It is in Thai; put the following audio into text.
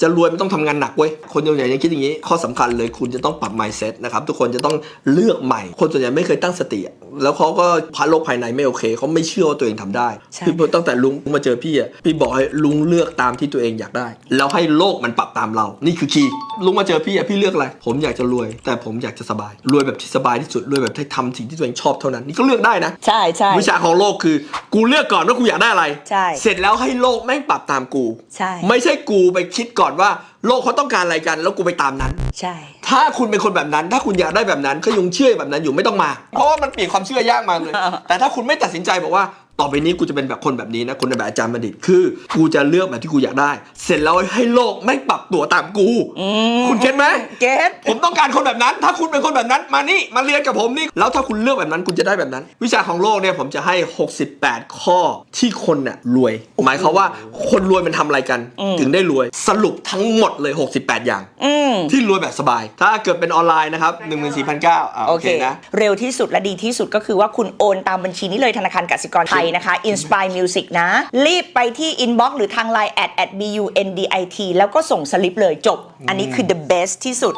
จะรวยไม่ต้องทำงานหนักเว้ย คนส่วนใหญ่ยังคิดอย่างนี้ ข้อสำคัญเลยคุณจะต้องปรับ mindset นะครับ ทุกคนจะต้องเลือกใหม่ คนส่วนใหญ่ไม่เคยตั้งสติ แล้วเขาก็พาโลกภายในไม่โอเคเขาไม่เชื่อว่าตัวเองทำได้ใช่พี่ตั้งแต่ลุงมาเจอพี่อะพี่บอกให้ลุงเลือกตามที่ตัวเองอยากได้ แล้วให้โลกมันปรับตามเรา นี่คือคีย์ลุงมาเจอพี่อะพี่เลือกอะไร ผมอยากจะรวย แต่ผมอยากจะสบาย รวยแบบที่สบายที่สุดรวยแบบที่ทำสิ่งที่ตัวเองชอบเท่านั้นนี่ก็เลือกได้นะใช่ใช่วิชาของโลกคือ กูเลือกก่อนว่ากูอยากได้อะไรใช่เสร็จแล้วให้โลกแม่งปรับตามกูใช่ไม่ใช่กูไปคิดก่อนว่าโลกเขาต้องการอะไรกัน แล้วกูไปตามนั้น ใช่ ถ้าคุณเป็นคนแบบนั้น ถ้าคุณอยากได้แบบนั้นก็ยังเชื่อแบบนั้นอยู่ไม่ต้องมา เพราะว่ามันเปลี่ยนความเชื่อยากมากเลย แต่ถ้าคุณไม่ตัดสินใจบอกว่า ต่อไปนี้กูจะเป็นแบบคนแบบนี้นะคนในแบบอาจารย์บัณฑิตคือ กูจะเลือกแบบที่กูอยากได้ เสร็จแล้วให้โลกไม่งปรับตัวตามกู คุณเก็ตไหมเก็ตผมต้องการคนแบบนั้น ถ้าคุณเป็นคนแบบนั้นมานี่มาเรียนกับผมนี่แล้วถ้าคุณเลือกแบบนั้นคุณจะได้แบบนั้น วิชาของโลกเนี่ยผมจะให้ 68 ข้อที่คนน่ะรวย หมายความว่าคนรวยมันทำอะไรกัน ถึงได้รวยสรุปทั้งหมดเลย 68 อย่างอืมที่รวยแบบสบาย ถ้าเกิดเป็นออนไลน์นะครับ14,900อ่าโอโอเคเคนะเร็วที่สุดและดีที่สุดก็คือว่าคุณโอนตามบัญชีนี้เลยธนาคารกสิกรไทยนะคะ Inspire Music นะ รีบไปที่ inbox หรือทาง Line at at bundit แล้วก็ส่งสลิปเลยจบ อันนี้คือ the best ที่สุด